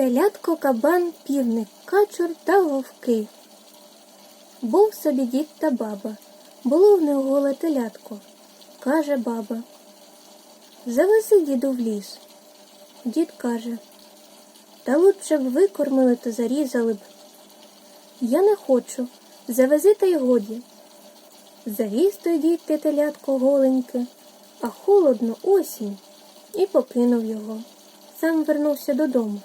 Телятко, кабан, півник, качур та вовки. Був собі дід та баба. Було в них голе телятко. Каже баба. Завези діду в ліс. Дід каже, та лучше б викормили та зарізали б. Я не хочу. Завези та й годі. Завіз той дід те телятко голеньке, а холодно осінь, і покинув його. Сам вернувся додому.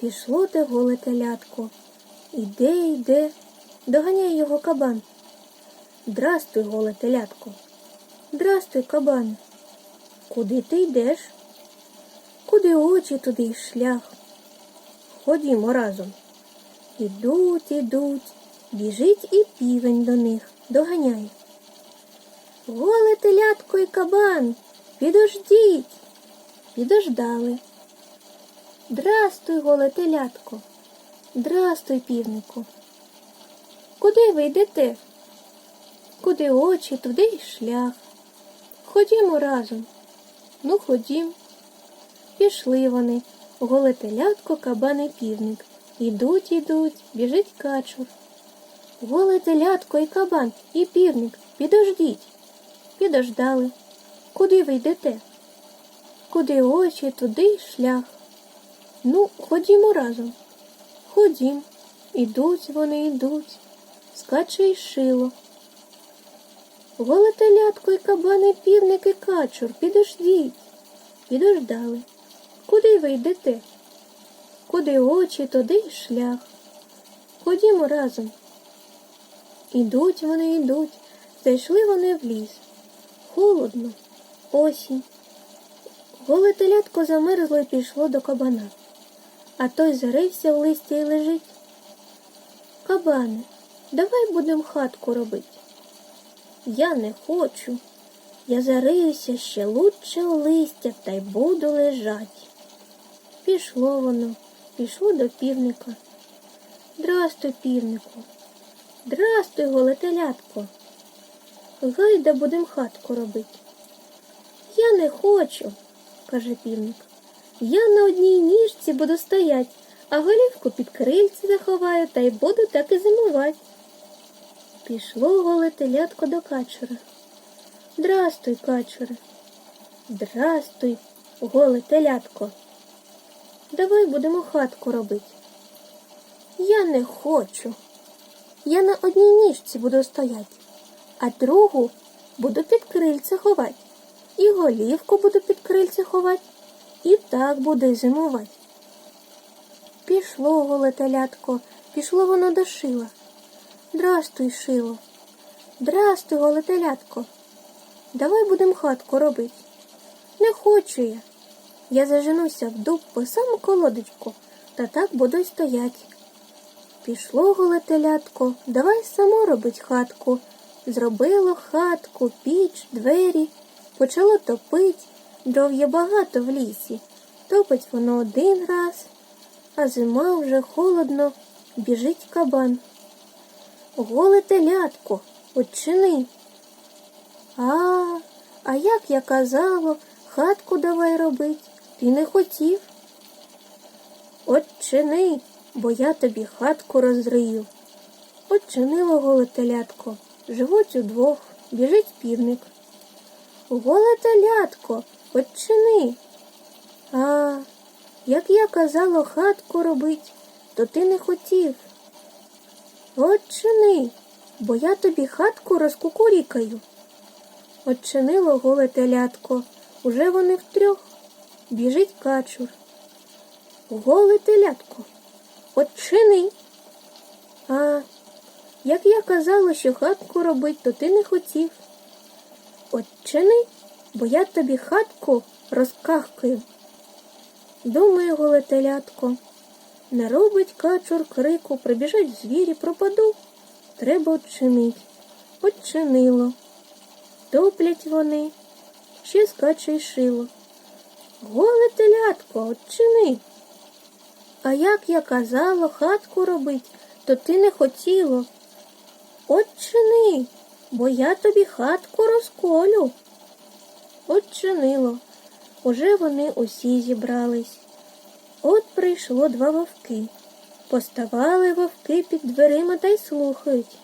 Пішло те голе телятко. Іде, йде, доганяє його кабан. Здрастуй, голе телятко. Здрастуй, кабан. Куди ти йдеш? Куди очі, туди й шлях. Ходімо разом. Ідуть, ідуть, біжить і півень до них, доганяє. Голе телятко і кабан, підождіть. Підождали. Здрастуй, голе телятко. Здрастуй, півнику. Куди ви йдете? Куди очі, туди й шлях. Ходімо разом. Ну, ходім. Пішли вони, голе телятко, кабан і півник. Ідуть, ідуть, біжить качур. Голе телятко і кабан, і півник, підождіть. Підождали. Куди ви йдете? Куди очі, туди й шлях. Ну, ходімо разом. Ходім. Ідуть вони, йдуть. Скаче й шило. Голе телятко і кабани, півник і качур, підождіть. Підождали. Куди ви йдете? Куди очі, туди й шлях. Ходімо разом. Ідуть вони, йдуть, зайшли вони в ліс. Холодно, осінь. Голе телятко замерзло і пішло до кабана, а той зарився в листі і лежить. Кабане, давай будем хатку робить. Я не хочу. Я зариюся ще лучше в листя та й буду лежать. Пішло воно, пішло до півника. Здрастуй, півнику. Здрастуй, голе телятко. Гайда будем хатку робить. Я не хочу, каже півник. Я на одній ніжці буду стоять, а голівку під крильце заховаю та й буду так і зимувати. Пішло голе телятко до качура. Здрастуй, качуре. Здрастуй, голе телятко. Давай будемо хатку робити. Я не хочу. Я на одній ніжці буду стоять, а другу буду під крильце ховати. І голівку буду під крильце ховати, і так буде зимувати. Пішло голе телятко, пішло воно до шила. Здрастуй, шило. Здрастуй, голе телятко. Давай будем хатку робити. Не хочу я. Я заженуся в дуб по саму колодочку, та так буду й стоять. Пішло голе телятко, давай само робить хатку. Зробило хатку, піч, двері, почало топить, дров є багато в лісі. Топить воно один раз, а зима вже холодно, біжить кабан. Голе телятко, очини. А, а як я казало, хатку давай робить, ти не хотів. От чини, бо я тобі хатку розрию. От чинило голе телятко, живуть удвох, біжить півник. Голе телятко, от чини. А, як я казало хатку робить, то ти не хотів. От чини, бо я тобі хатку розкукурікаю. Отчинило голе телятко, уже вони втрьох. Біжить качур. Голе телятко, отчини. А, як я казала, що хатку робить, то ти не хотів. Отчини, бо я тобі хатку розкахкаю. Думає голе телятко, не робить качур крику, прибіжать звірі, пропаду. Треба отчинить. Отчинило. Топлять вони, ще скаче й шило. Голе телятко, отчини. А як я казала хатку робить, то ти не хотіло. Отчини, бо я тобі хатку розколю. Отчинило. Уже вони усі зібрались. От прийшло два вовки. Поставали вовки під дверима та й слухають.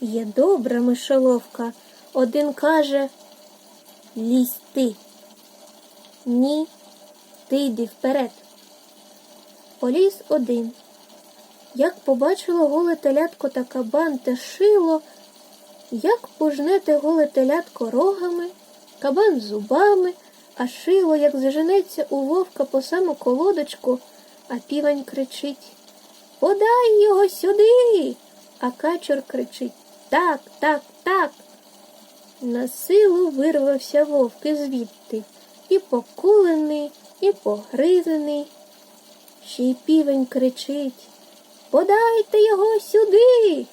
Є добра мишоловка. Один каже Лізь ти. Ні, ти йди вперед. Поліз один. Як побачило голе телятко та кабан те шило, як пожне те голе телятко рогами, кабан зубами, а шило, як заженеться у вовка по саму колодочку, а півень кричить Подай його сюди. А качур кричить Так, так, так. На силу вирвався вовк звідти, і покулений, і погризений. Ще й півень кричить Подайте його сюди.